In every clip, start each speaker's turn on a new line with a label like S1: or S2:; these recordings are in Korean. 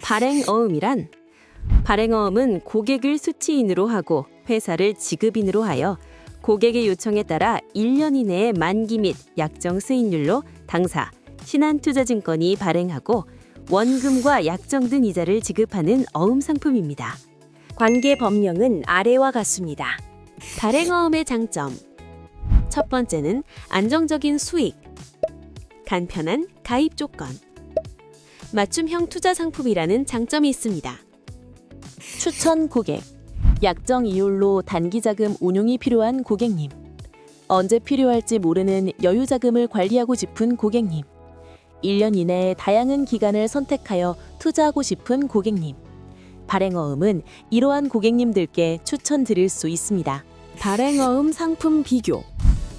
S1: 발행 어음이란 발행 어음은 고객을 수취인으로 하고 회사를 지급인으로 하여 고객의 요청에 따라 1년 이내에 만기 및 약정 수익률로 당사 신한투자증권이 발행하고 원금과 약정된 이자를 지급하는 어음 상품입니다. 관계 법령은 아래와 같습니다. 발행어음의 장점 첫 번째는 안정적인 수익 간편한 가입 조건 맞춤형 투자 상품이라는 장점이 있습니다. 추천 고객. 약정 이율로 단기 자금 운용이 필요한 고객님. 언제 필요할지 모르는 여유 자금을 관리하고 싶은 고객님. 1년 이내에 다양한 기간을 선택하여 투자하고 싶은 고객님. 발행어음은 이러한 고객님들께 추천드릴 수 있습니다. 발행어음 상품 비교.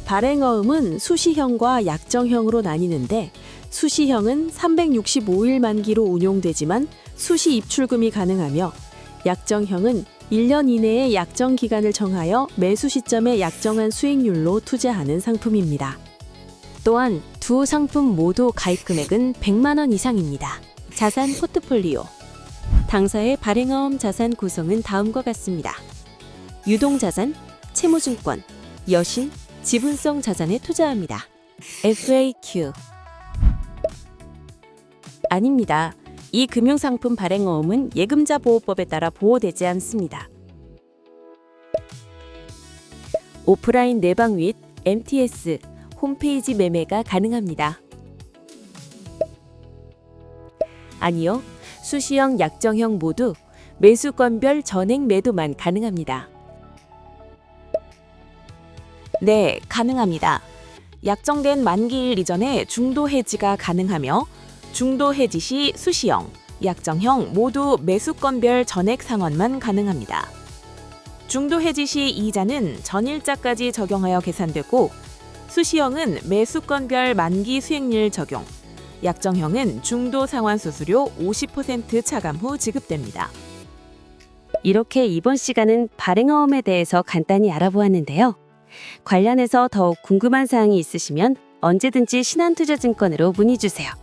S1: 발행어음은 수시형과 약정형으로 나뉘는데 수시형은 365일 만기로 운용되지만 수시 입출금이 가능하며 약정형은 1년 이내에 약정 기간을 정하여 매수 시점에 약정한 수익률로 투자하는 상품입니다. 또한 두 상품 모두 가입 금액은 100만 원 이상입니다. 자산 포트폴리오 당사의 발행어음 자산 구성은 다음과 같습니다. 유동 자산, 채무증권, 여신, 지분성 자산에 투자합니다. FAQ 아닙니다. 이 금융상품 발행어음은 예금자 보호법에 따라 보호되지 않습니다. 오프라인 내방 및 MTS 홈페이지 매매가 가능합니다. 아니요, 수시형, 약정형 모두 매수건별 전액 매도만 가능합니다.
S2: 네, 가능합니다. 약정된 만기일 이전에 중도 해지가 가능하며 중도 해지 시 수시형, 약정형 모두 매수건별 전액 상환만 가능합니다. 중도 해지 시 이자는 전일자까지 적용하여 계산되고 수시형은 매수건별 만기 수익률 적용, 약정형은 중도 상환 수수료 50% 차감 후 지급됩니다.
S1: 이렇게 이번 시간은 발행어음에 대해서 간단히 알아보았는데요. 관련해서 더욱 궁금한 사항이 있으시면 언제든지 신한투자증권으로 문의 주세요.